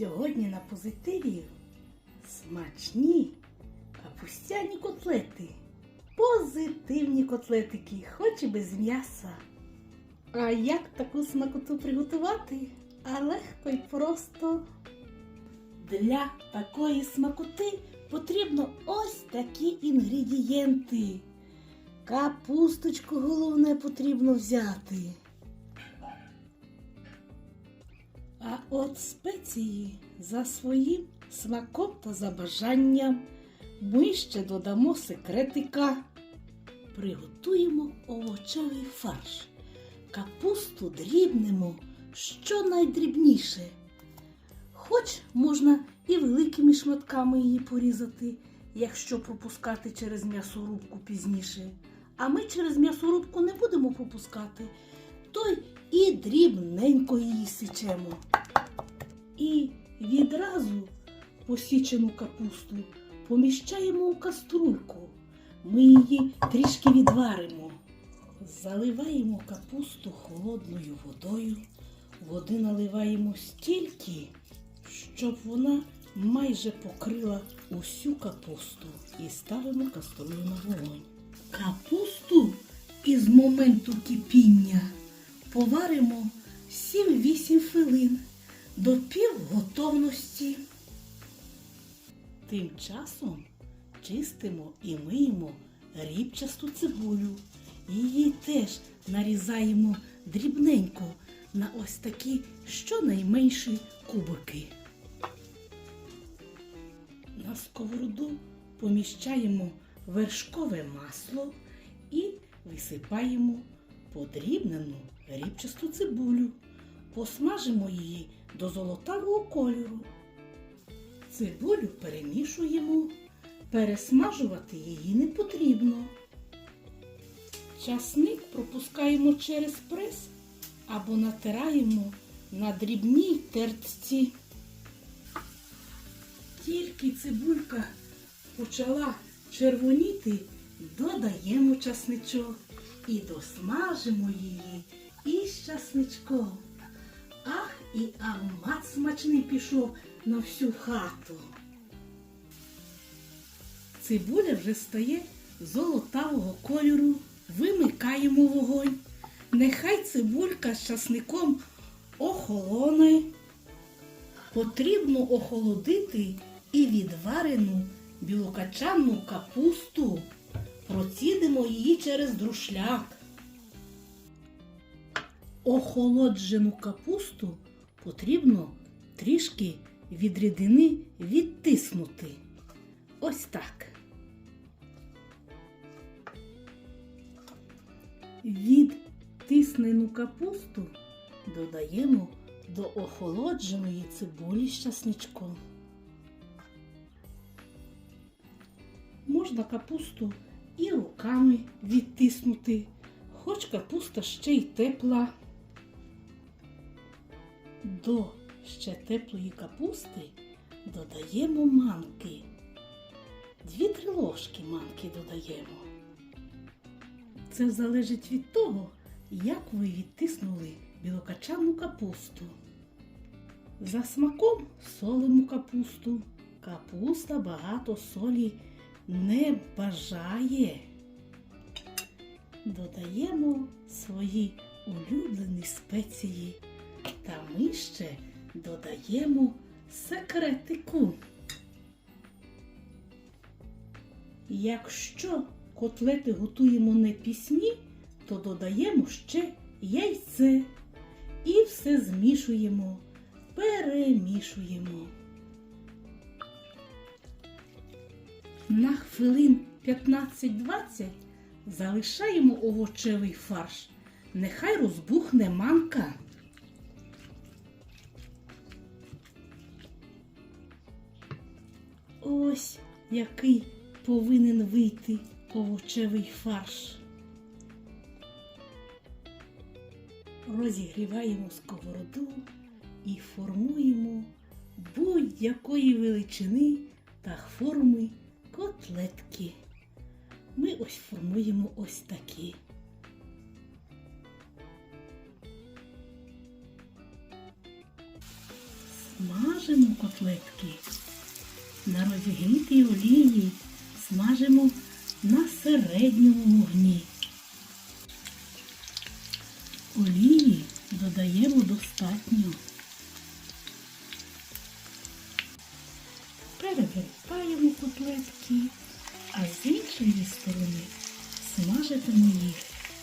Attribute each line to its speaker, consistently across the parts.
Speaker 1: Сьогодні на позитиві смачні капустяні котлети. Позитивні котлетики, хоч і без м'яса. А як таку смакоту приготувати? А легко і просто. Для такої смакоти потрібно ось такі інгредієнти. Капусточку головне потрібно взяти. От спеції за своїм смаком та за бажанням ми ще додамо секретика. Приготуємо овочевий фарш. Капусту дрібнемо щонайдрібніше. Хоч можна і великими шматками її порізати, якщо пропускати через м'ясорубку пізніше. А ми через м'ясорубку не будемо пропускати, то й дрібненько її січемо. І відразу посічену капусту поміщаємо у каструльку. Ми її трішки відваримо. Заливаємо капусту холодною водою. Води наливаємо стільки, щоб вона майже покрила усю капусту і ставимо каструлю на вогонь. Капусту із моменту кипіння поваримо 7-8 хвилин до півготовності. Тим часом чистимо і миємо рібчасту цибулю. Її теж нарізаємо дрібненько на ось такі щонайменші кубики. На сковороду поміщаємо вершкове масло і висипаємо подрібнену рібчасту цибулю. Посмажимо її до золотавого кольору. Цибулю перемішуємо, пересмажувати її не потрібно. Часник пропускаємо через прес або натираємо на дрібній тертці. Тільки цибулька почала червоніти, додаємо часничок і досмажимо її із часничком. І аромат смачний пішов на всю хату. Цибуля вже стає золотавого кольору. Вимикаємо вогонь. Нехай цибулька з часником охолоне. Потрібно охолодити і відварену білокачанну капусту. Процідимо її через друшляк. Охолоджену капусту потрібно трішки від рідини відтиснути. Ось так. Відтиснену капусту додаємо до охолодженої цибулі з часничком. Можна капусту і руками відтиснути, хоч капуста ще й тепла. До ще теплої капусти додаємо манки. Дві-три ложки манки додаємо. Це залежить від того, як ви відтиснули білокачану капусту. За смаком солимо капусту. Капуста багато солі не бажає. Додаємо свої улюблені спеції. Та ми ще додаємо секретику. Якщо котлети готуємо не пісні, то додаємо ще яйце і все змішуємо, перемішуємо. На хвилин 15-20 залишаємо овочевий фарш. Нехай розбухне манка. Ось який повинен вийти овочевий фарш. Розігріваємо сковороду і формуємо будь-якої величини та форми котлетки. Ми ось формуємо ось такі. Смажимо котлетки. На розігрітій олії смажимо на середньому вогні. Олії додаємо достатньо. Перевертаємо котлетки, а з іншої сторони смажитимемо їх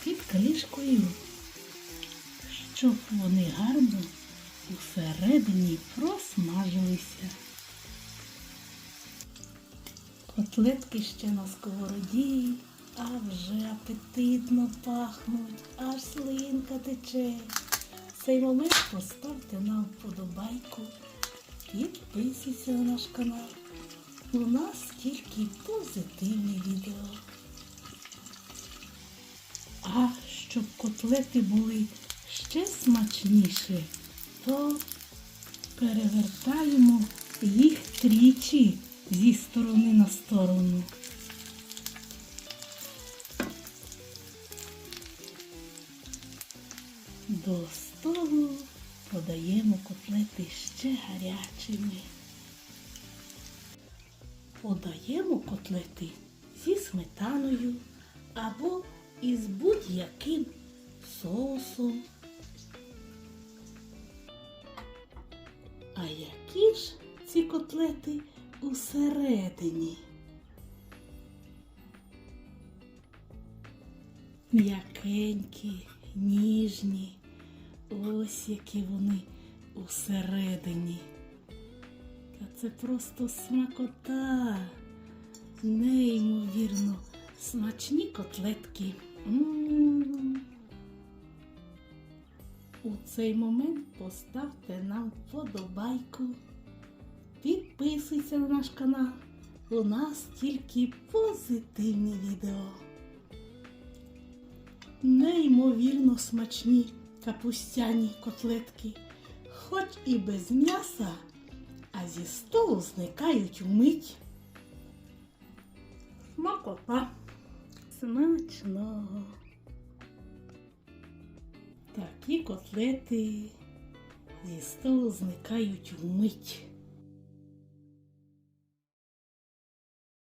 Speaker 1: під кришкою, щоб вони гарно усередині просмажилися. Котлетки ще на сковороді, а вже апетитно пахнуть, аж слинка тече. В цей момент поставте нам вподобайку, підписуйтесь на наш канал. У нас тільки позитивні відео. А щоб котлети були ще смачніші, то перевертаємо їх тричі зі сторони на сторону. До столу подаємо котлети ще гарячими. Подаємо котлети зі сметаною або із будь-яким соусом. А які ж ці котлети усередині? М'якенькі, ніжні, ось які вони усередині. Та це просто смакота, неймовірно смачні котлетки. У цей момент поставте нам вподобайку. Підписуйся на наш канал. У нас тільки позитивні відео. Неймовірно смачні капустяні котлетки, хоч і без м'яса, а зі столу зникають вмить. Смакота. Смачного. Такі котлети зі столу зникають вмить.